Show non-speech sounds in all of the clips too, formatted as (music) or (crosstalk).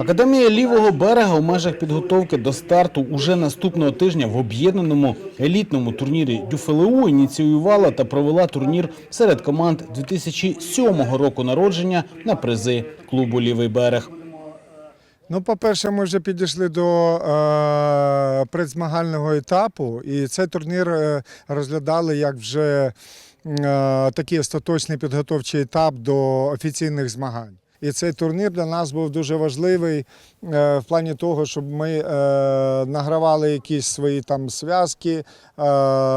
Академія лівого берега у межах підготовки до старту уже наступного тижня в об'єднаному елітному турнірі ДЮФЛУ ініціювала та провела турнір серед команд 2007 року народження на призи клубу Лівий берег. Ну, по-перше, ми вже підійшли до е, предзмагального етапу, і цей турнір е, розглядали як вже е, такий остаточний підготовчий етап до офіційних змагань. І цей турнір для нас був дуже важливий е, в плані того, щоб ми е, награвали якісь свої там зв'язки, е,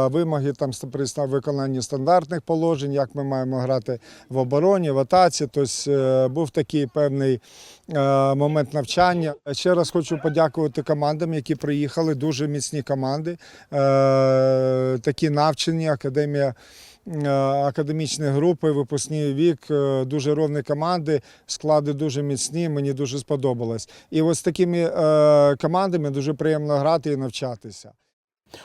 вимоги там при виконанні стандартних положень, як ми маємо грати в обороні, в атаці. Тобто був такий певний момент навчання. Ще раз хочу подякувати командам, які приїхали. Дуже міцні команди, такі навчені, академія. Е, Академічні групи, випускний вік, е, дуже ровні команди, склади дуже міцні. Мені дуже сподобалось. І ось з такими е, командами дуже приємно грати і навчатися.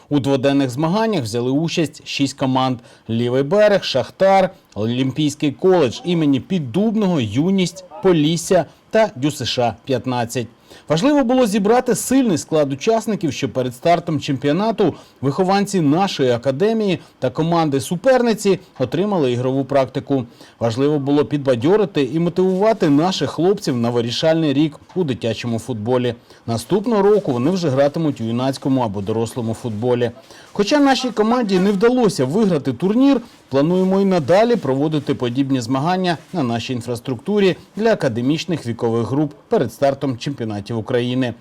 У дводенних змаганнях взяли участь шість команд: Лівий берег, Шахтар, Олімпійський коледж імені Піддубного, Юність, Полісся та ДЮСШ 15. Важливо було зібрати сильний склад учасників, що перед стартом чемпіонату вихованці нашої академії та команди суперниці отримали ігрову практику. Важливо було підбадьорити і мотивувати наших хлопців на вирішальний рік у дитячому футболі. Наступного року вони вже гратимуть у юнацькому або дорослому футболі. Хоча нашій команді не вдалося виграти турнір, плануємо і надалі проводити подібні змагання на нашій інфраструктурі для академічних вікових груп перед стартом чемпіонатів України.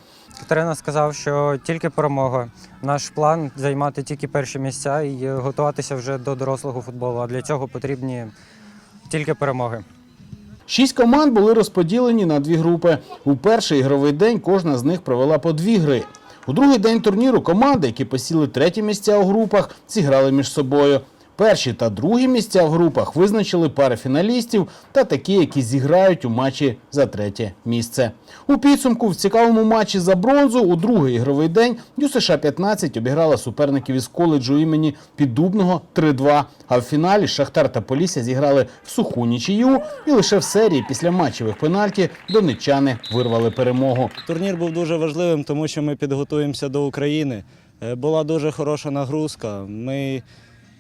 Тренер сказав, що тільки перемога. Наш план займати тільки перші місця і готуватися вже до дорослого футболу. А для цього потрібні тільки перемоги. Шість команд були розподілені на дві групи. У перший ігровий день кожна з них провела по дві гри. У другий день турніру команди, які посіли треті місця у групах, зіграли між собою. Перші та другі місця в групах визначили пари фіналістів та такі, які зіграють у матчі за третє місце. У підсумку в цікавому матчі за бронзу у другий ігровий день ДЮСШ 15 обіграла суперників із коледжу імені Піддубного 3-2. А в фіналі Шахтар та Полісся зіграли в суху нічию, і лише в серії після матчевих пенальті донеччани вирвали перемогу. Турнір був дуже важливим, тому що ми підготуємося до України. Е, Була дуже хороша нагрузка. Ми,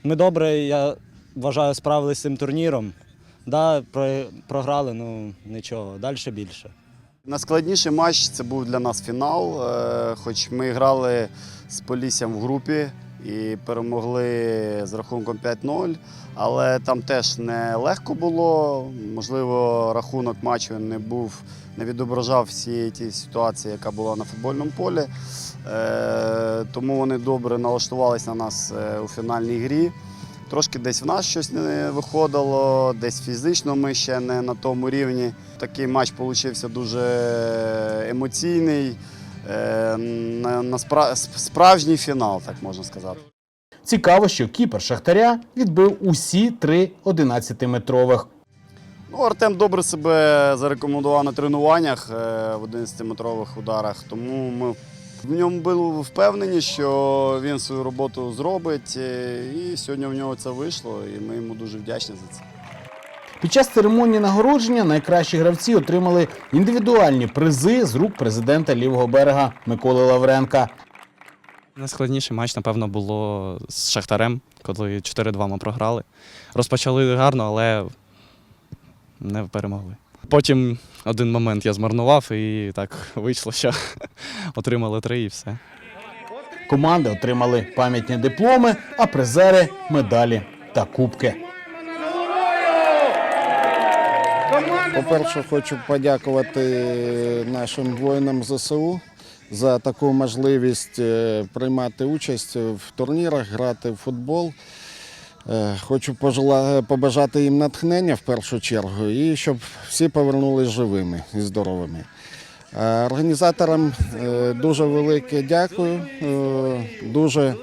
ми добре, я вважаю, справилися з цим турніром. Да, програли, ну нічого, далі більше. Найскладніший матч це був для нас фінал. е, Хоч ми грали з Поліссям в групі і перемогли з рахунком 5-0, але там теж не легко було. Можливо, рахунок матчу не був, не відображав всі ті ситуації, яка була на футбольному полі. Е, Тому вони добре налаштувалися на нас е, у фінальній грі. Трошки десь в нас щось не виходило, десь фізично ми ще не на тому рівні. Такий матч вийшов дуже емоційний, е, на, на спра- справжній фінал, так можна сказати. Цікаво, що кіпер Шахтаря відбив усі три 11-метрових. Ну, Артем добре себе зарекомендував на тренуваннях в 11-метрових ударах, тому ми в ньому були впевнені, що він свою роботу зробить. е, І сьогодні в нього це вийшло, і ми йому дуже вдячні за це. Під час церемонії нагородження найкращі гравці отримали індивідуальні призи з рук президента лівого берега Миколи Лавренка. Найскладніший матч, напевно, було з Шахтарем, коли 4-2 ми програли. Розпочали гарно, але не перемогли. Потім один момент я змарнував, і так вийшло, що (laughs) отримали три і все. Команди отримали пам'ятні дипломи, а призери медалі та кубки. По-перше, хочу подякувати нашим воїнам ЗСУ за таку можливість е, приймати участь в турнірах, грати в футбол. Е, Хочу пожела- побажати їм натхнення в першу чергу і щоб всі повернулись живими і здоровими. Е, Організаторам е, дуже велике дякую. Е, Дуже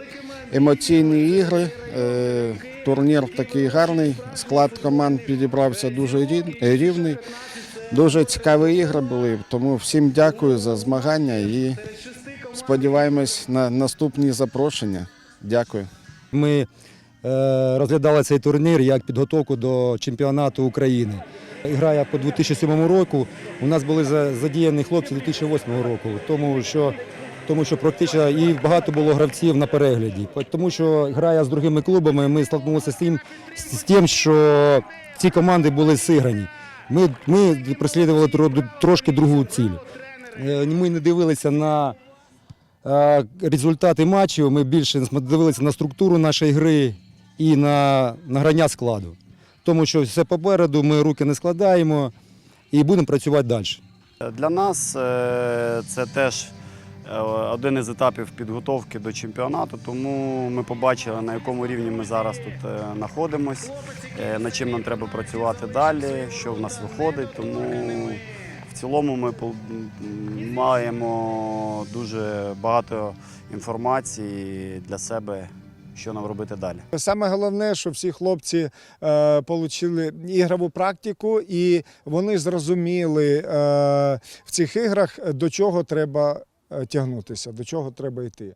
емоційні ігри. Е, Турнір такий гарний. Склад команд підібрався дуже рівний. Дуже цікаві ігри були. Тому всім дякую за змагання і сподіваємось на наступні запрошення. Дякую. Ми е, розглядали цей турнір як підготовку до чемпіонату України. Грає по 2007 року. У нас були за- задіяні хлопці 2008 року, тому що, тому що практично і багато було гравців на перегляді. Тому що грає з другими клубами, ми стикнулися з тим, з тим, що ці команди були зіграні. Ми, ми преслідували тро- трошки другу ціль. Е, Ми не дивилися на е, результати матчів, ми більше дивилися на структуру нашої гри і на, на грання складу. Тому що все попереду, ми руки не складаємо і будемо працювати далі. Для нас е, це теж е, один із етапів підготовки до чемпіонату, тому ми побачили, на якому рівні ми зараз тут е, знаходимось, е, над чим нам треба працювати далі, що в нас виходить. Тому в цілому ми маємо дуже багато інформації для себе, що нам робити далі. Саме головне, що всі хлопці е, отримали ігрову практику, і вони зрозуміли е, в цих іграх, до чого треба е, тягнутися, до чого треба йти.